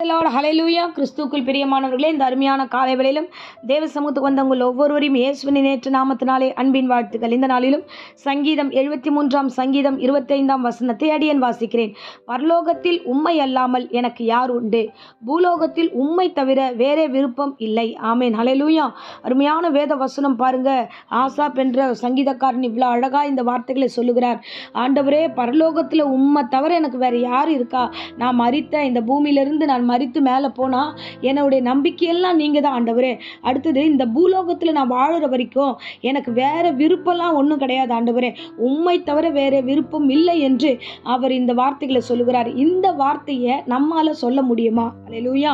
Lord ஹalleluya கிறிஸ்துக்குள் பிரியமானவர்களே இந்த அருமையான காலை வேளையிலும் தேவ சமூகத்துக்கு வந்த உங்கள் ஒவ்வொருவரையும் இயேசுவின் நேற்று நாமத்தினாலே அன்பின் வாழ்த்துக்கள். இந்த நாளிலும் சங்கீதம் எழுபத்தி மூன்றாம் சங்கீதம் இருபத்தைந்தாம் வசனத்தை அடியன் வாசிக்கிறேன். பரலோகத்தில் உண்மை அல்லாமல் எனக்கு யார் உண்டு? பூலோகத்தில் உண்மை தவிர வேறே விருப்பம் இல்லை. ஆமேன். ஹalleluya அருமையான வேத வசனம் பாருங்க. ஆசாப் என்ற சங்கீதக்காரன் இவ்வளோ அழகா இந்த வார்த்தைகளை சொல்லுகிறார். ஆண்டவரே பரலோகத்தில் உண்மை தவிர எனக்கு வேற யார் இருக்கா? நான் மறித்த இந்த பூமியிலிருந்து நான் மறித்து மேலே போனால் என்னுடைய நம்பிக்கையெல்லாம் நீங்கள் தான் ஆண்டவரே. அடுத்தது இந்த பூலோகத்தில் நான் வாழுற வரைக்கும் எனக்கு வேறு விருப்பம்லாம் ஒன்றும் கிடையாது ஆண்டவரே. உண்மை தவிர வேறு விருப்பம் இல்லை என்று அவர் இந்த வார்த்தைகளை சொல்லுகிறார். இந்த வார்த்தையை நம்மால் சொல்ல முடியுமா? அலையிலூயா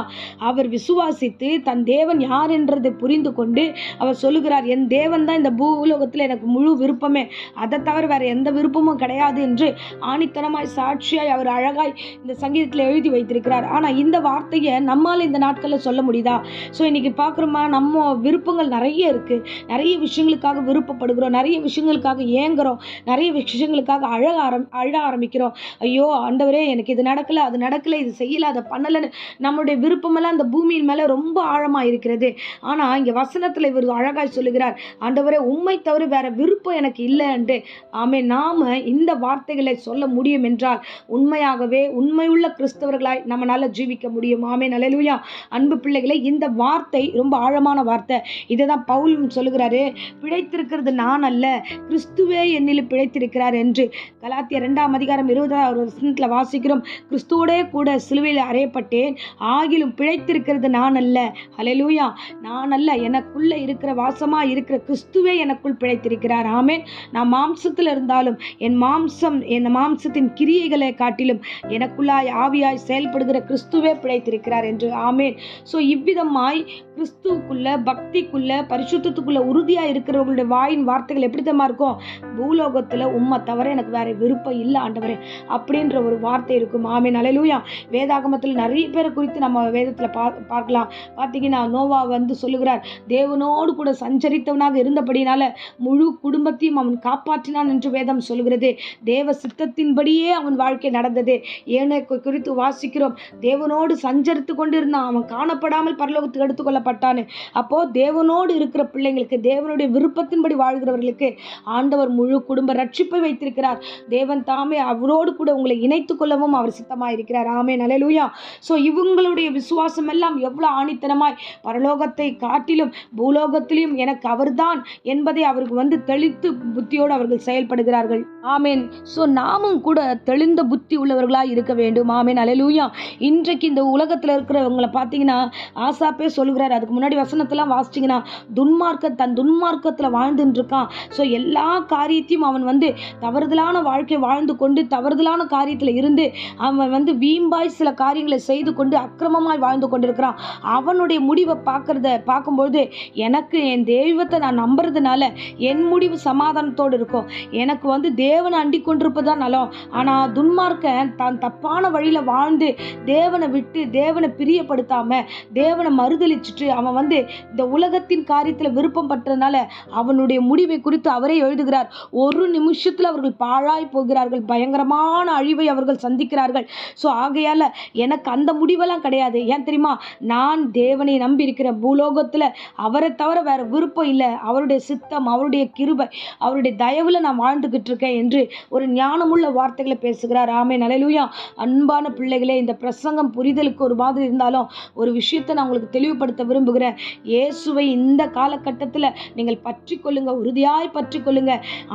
அவர் விசுவாசித்து தன் தேவன் யார் என்றதை புரிந்து கொண்டு அவர் சொல்லுகிறார் என் தேவன் தான் இந்த பூலோகத்தில் எனக்கு முழு விருப்பமே. அதை தவிர வேறு எந்த விருப்பமும் கிடையாது என்று ஆணித்தனமாய் சாட்சியாய் அவர் அழகாய் இந்த சங்கீதத்தில் எழுதி வைத்திருக்கிறார். ஆனால் இந்த வார்த்தையை நம்மால் இந்த நாட்களில் சொல்ல முடியுதா? ஸோ இன்னைக்கு பார்க்குறோமா நம்ம விருப்பங்கள் நிறைய இருக்குது நிறைய விஷயங்களுக்காக விருப்பப்படுகிறோம். நிறைய விஷயங்களுக்காக ஏங்குறோம். நிறைய விஷயங்களுக்காக அழக ஆரம் அழ ஆரம்பிக்கிறோம். ஐயோ ஆண்டவரே எனக்கு இது நடக்கல அது நடக்கலை இது செய்யலை அதை பண்ணலைன்னு நம்மளுடைய விருப்பமெல்லாம் அந்த பூமியின் மேலே ரொம்ப ஆழமாக இருக்கிறது. ஆனால் இங்கே வசனத்தில் இவர் அழகாய் சொல்லுகிறார் ஆண்டவரே உண்மை தவிர வேற விருப்பம் எனக்கு இல்லைன்ட்டு ஆமே நாம இந்த வார்த்தைகளை சொல்ல முடியும் என்றால் உண்மையாகவே உண்மையுள்ள கிறிஸ்தவர்களாய் நம்மளால் ஜீவிக்க முடியும். ஆமே நல்லலுயா அன்பு பிள்ளைகளை இந்த வார்த்தை ரொம்ப ஆழமான வார்த்தை. இதை தான் பவுல் சொல்லுகிறாரு. பிழைத்திருக்கிறது நான் அல்ல கிறிஸ்துவே என்னில் பிழைத்திருக்கிறார் என்று. கலாத்திய ரெண்டாம் அதிகாரம் இருபதாவது வருஷத்தில் வாசிக்கிறோம். கிறிஸ்துவோடே கூட சிலுவையில் அறையப்பட்டேன் ஆகிலும் பிழைத்திருக்கிறது நான் அல்ல. ஹalleluya நான் அல்ல எனக்குள்ளே இருக்கிற வாசமாக இருக்கிற கிறிஸ்துவே எனக்குள் பிழைத்திருக்கிறார். ஆமேன். நான் மாம்சத்தில் இருந்தாலும் என் மாம்சம் என் மாம்சத்தின் கிரியைகளை காட்டிலும் எனக்குள்ளாய் ஆவியாய் செயல்படுகிற கிறிஸ்துவே பிழைத்திருக்கிறார் என்று. ஆமேன். ஸோ இவ்விதமாய் கிறிஸ்துவுக்குள்ள பக்திக்குள்ள பரிசுத்தத்துக்குள்ள உறுதியாக இருக்கிறவங்களுடைய வாயின் வார்த்தைகள் எப்படி இருக்கும்? பூலோகத்தில் உம்மை தவிர எனக்கு வேற விருப்பம் இல்லை ஆண்டவரே அப்படின்ற ஒரு வார்த்தை இருக்கும். ஆமேன். அலையிலூயா வேதாகமத்தில் நிறைய பேரை குறித்து நம்ம வேதத்தில் பா பார்க்கலாம். பார்த்தீங்கன்னா நோவா வந்து சொல்லுகிறார் தேவனோடு கூட சஞ்சரித்தவனாக இருந்தபடினால முழு குடும்பத்தையும் அவன் காப்பாற்றினான் என்று வேதம் சொல்கிறது தேவ சித்தத்தின்படியே அவன் வாழ்க்கை நடந்தது. ஏனை குறித்து வாசிக்கிறோம். தேவனோடு சஞ்சரித்து கொண்டிருந்தான். அவன் காணப்படாமல் பரலோகத்துக்கு எடுத்துக்கொள்ளப்பட்டான் அப்போ தேவனோடு இருக்கிற பிள்ளைங்களுக்கு தேவனுடைய விருப்பத்தின்படி வாழ்கிறவர்களுக்கு ஆண்டவர் முழு குடும்ப ரட்சிப்பை வைத்திருக்கிறார். தேவன் தாமே அவரோடு கூட உங்களை இணைத்து கொள்ளவும் அவர் சித்தமாக இருக்கிறார் ஆமே நலலூயா ஸோ இவங்களுடைய விசுவாசம் எல்லாம் எவ்வளோ ஆணித்தனமாய் பரலோகத்தை காட்டிலும் பூலோகத்திலும் எனக்கு அவர்தான் என்பதை அவருக்கு வந்து தெளித்து புத்தியோடு அவர்கள் செயல்படுகிறார்கள். ஆமேன். ஸோ நாமும் கூட தெளிந்த புத்தி உள்ளவர்களாக இருக்க வேண்டும். ஆமேன். அலலூயா இன்றைக்கு இந்த உலகத்தில் இருக்கிறவங்களை பார்த்தீங்கன்னா ஆசாப்பே சொல்லுகிறார். அதுக்கு முன்னாடி வசனத்தெல்லாம் வாசிச்சிங்கன்னா துன்மார்க்க தன் துன்மார்க்கத்தில் வாழ்ந்துட்டு இருக்கான் ஸோ எல்லா காரியத்தையும் அவன் வந்து தவறுதலான வாழ்க்கை வாழ்ந்து கொண்டு தவறுதலான காரியத்தில் இருந்து அவன் வந்து வீம்பாய் சில காரியங்களை செய்து கொண்டு அக்கிரமமாய் வாழ்ந்து கொண்டிருக்கிறான். அவனுடைய முடிவை பார்க்கறத பார்க்கும்பொழுது எனக்கு என் தெய்வத்தை நான் நம்புறதுனால என் முடிவு சமாதானத்தோடு இருக்கும். எனக்கு வந்து தேவனை அண்டி கொண்டிருப்பது தான் நலம். ஆனால் துன்மார்க்கன் தான் தப்பான வழியில் வாழ்ந்து தேவனை விட்டு தேவனை பிரியப்படுத்தாம தேவனை மறுதளிச்சுட்டு அவன் வந்து இந்த உலகத்தின் காரியத்தில் விருப்பம் பட்டதுனால அவனுடைய முடிவை குறித்து அவரே எழுதுகிறார். ஒரு நிமிஷத்தில் அவர்கள் பாழாய் போகிறார்கள். பயங்கரமான அழிவை அவர்கள் சந்திக்கிறார்கள். ஸோ ஆகையால் எனக்கு அந்த முடிவெல்லாம் கிடையாது. ஏன் தெரியுமா? நான் தேவனை நம்பி இருக்கிற பூலோகத்தில் அவரை தவிர வேற விருப்பம் இல்லை. அவருடைய சித்தம் அவருடைய கிருபை அவருடைய தயவில் நான் வாழ்ந்துக்கிட்டு இருக்கேன் என்று ஒரு ஞானமுள்ள வார்த்தைகளை பேசுகிறார். ஆமே நலையிலூயா அன்பான பிள்ளைகளே இந்த பிரசங்கம் புரிதலுக்கு ஒரு மாதிரி இருந்தாலும் ஒரு விஷயத்தை நான் உங்களுக்கு தெளிவுபடுத்த விரும்புகிறேன். இயேசுவை இந்த காலகட்டத்தில் நீங்கள் பற்றி கொள்ளுங்க உறுதியாய் பற்றி கொள்ளுங்க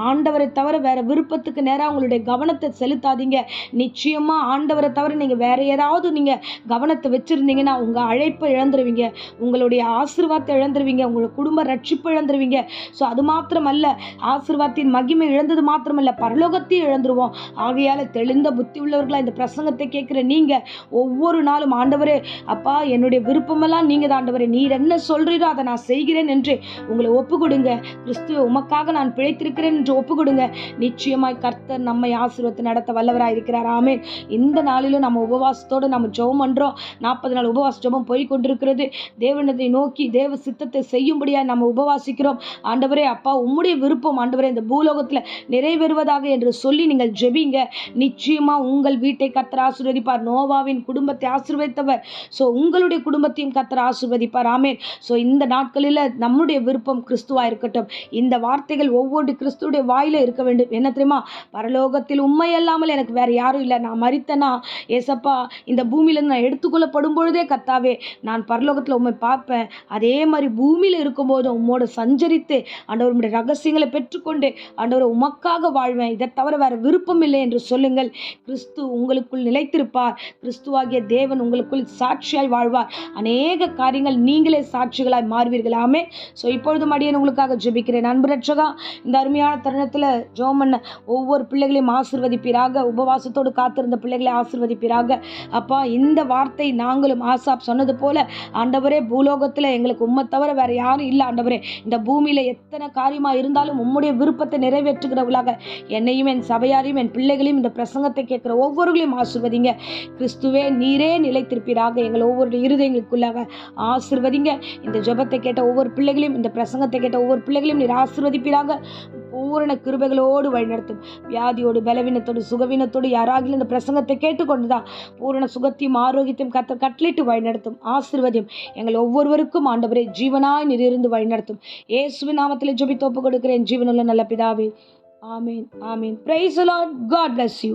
ஆண்டவரை தவிர வேற விருப்பத்துக்கு நேராக உங்களுடைய கவனத்தை செலுத்தாதீங்க. நிச்சயமாக ஆண்டவரை தவிர நீங்கள் வேற ஏதாவது நீங்கள் கவனத்தை வச்சிருந்தீங்கன்னா உங்கள் அழைப்பை இழந்துருவீங்க. உங்களுடைய ஆசீர்வாதத்தை இழந்துருவீங்க. உங்களோட குடும்ப ரட்சிப்பு இழந்துருவீங்க. ஸோ அது மாத்திரமல்ல ஆசீர்வாதத்தின் மகிமை இழந்தது மாத்திரமல்ல பரலோகத்தையும் இழந்துருவோம். ஆகையால் தெளிந்த புத்தி உள்ளவர்களாக இந்த பிரசங்கத்தை கேட்குற நீங்கள் ஒவ்வொரு நாளும் ஆண்டவரே அப்பா என்னுடைய விருப்பமெல்லாம் நீங்க தான் ஆண்டவரே. நீர் என்ன சொல்றீரோ அதை நான் செய்கிறேன் என்று உங்களை ஒப்பு கொடுங்க கிறிஸ்துவ உமக்காக நான் பிழைத்திருக்கிறேன் என்று ஒப்பு கொடுங்க நிச்சயமாய் கர்த்தர் நம்மை ஆசீர்வத்தை நடத்த வல்லவராக இருக்கிறார். ஆமே இந்த நாளிலும் நம்ம உபவாசத்தோடு நம்ம ஜெபம் பண்றோம். நாற்பது நாள் உபவாச ஜெபம் போய் கொண்டிருக்கிறது தேவனத்தை நோக்கி தேவ சித்தத்தை செய்யும்படியா நம்ம உபவாசிக்கிறோம். ஆண்டவரே அப்பா உம்முடைய விருப்பம் ஆண்டவரே இந்த பூலோகத்தில் நிறைவேறுவதாக என்று சொல்லி நீங்கள் ஜெபிங்க. நிச்சயமா உங்கள் வீட்டை கர்த்தர் ஆசீர்வதிப்பார். நோவாவின் குடும்பத்தை ஆசிர்வதித்தவர். ஸோ உங்களுடைய குடும்பத்தையும் கத்தர் ஆசிர்வதிப்பார். ஆமேன். ஸோ இந்த நாட்களில் நம்முடைய விருப்பம் கிறிஸ்துவாக இருக்கட்டும். இந்த வார்த்தைகள் ஒவ்வொரு கிறிஸ்துடைய வாயில இருக்க வேண்டும். என்ன தெரியுமா? பரலோகத்தில் உண்மை அல்லாமல் எனக்கு வேற யாரும் இல்லை. நான் மறித்தனா ஏசப்பா இந்த பூமியிலேருந்து நான் எடுத்துக்கொள்ளப்படும் பொழுதே கத்தாவே நான் பரலோகத்தில் உண்மை பார்ப்பேன். அதே மாதிரி பூமியில் இருக்கும்போது உம்மோட சஞ்சரித்து ஆண்டவர் உம்முடைய ரகசியங்களை பெற்றுக்கொண்டு ஆண்டவர் உமக்காக வாழ்வேன். இதை தவிர வேற விருப்பம் இல்லை என்று சொல்லுங்கள். கிறிஸ்து உங்களுக்குள் நிலைத்திருப்பார். கிறிஸ்துவாகிய தேவன் உங்களுக்குள் சாட்சியாய் வாழ்வார். அநேக காரியங்கள் நீங்களே சாட்சிகளாய் மாறுவீர்களாமே ஸோ இப்பொழுதும் மடியன் உங்களுக்காக ஜெபிக்கிறேன். அன்பு ரட்சகா இந்த அருமையான தருணத்தில் ஜோம் பண்ண ஒவ்வொரு பிள்ளைகளையும் ஆசிர்வதிப்பீராக. உபவாசத்தோடு காத்திருந்த பிள்ளைகளை ஆசிர்வதிப்பீராக. அப்பா இந்த வார்த்தை நாங்களும் ஆசாப் சொன்னது போல ஆண்டவரே பூலோகத்தில் எங்களுக்கு உம்மை தவிர வேற யாரும் இல்லை ஆண்டவரே. இந்த பூமியில் எத்தனை காரியமாக இருந்தாலும் உம்முடைய விருப்பத்தை நிறைவேற்றுகிறவர்களாக என்னையும் என் சபையாரையும் என் பிள்ளைகளையும் இந்த பிரசங்கத்தை கேட்குற ஒவ்வொருகளையும் ஆசிர்வதிங்க. கிறிஸ்துவே நீரே நிலைத்திருப்பீராக. எங்கள் ஒவ்வொரு இருதயங்களுக்குள்ளாக ஆசிர்வதிங்க. இந்த ஜபத்தை கேட்ட ஒவ்வொரு பிள்ளைகளையும் இந்த பிரசங்கத்தை கேட்ட ஒவ்வொரு பிள்ளைகளையும் நீர் ஆசிர்வதிப்பீராக. பூரண கிருபைகளோடு வழிநடத்தும். வியாதியோடு பலவீனத்தோடு சுகவீனத்தோடு யாராகிலும் இந்த பிரசங்கத்தை கேட்டுக்கொண்டுதான் பூரண சுகத்தையும் ஆரோக்கியத்தையும் கத்த கட்டளிட்டு வழிநடத்தும். ஆசிர்வதியும் எங்கள் ஒவ்வொருவருக்கும் ஆண்டவரே. ஜீவனாய் நிறிருந்து வழிநடத்தும். இயேசுவின் நாமத்தில் ஜெபித்து ஒப்பு கொடுக்கிறேன் ஜீவனுள்ள நல்ல பிதாவே. ஆமீன் ஆமீன். Praise Lord God bless you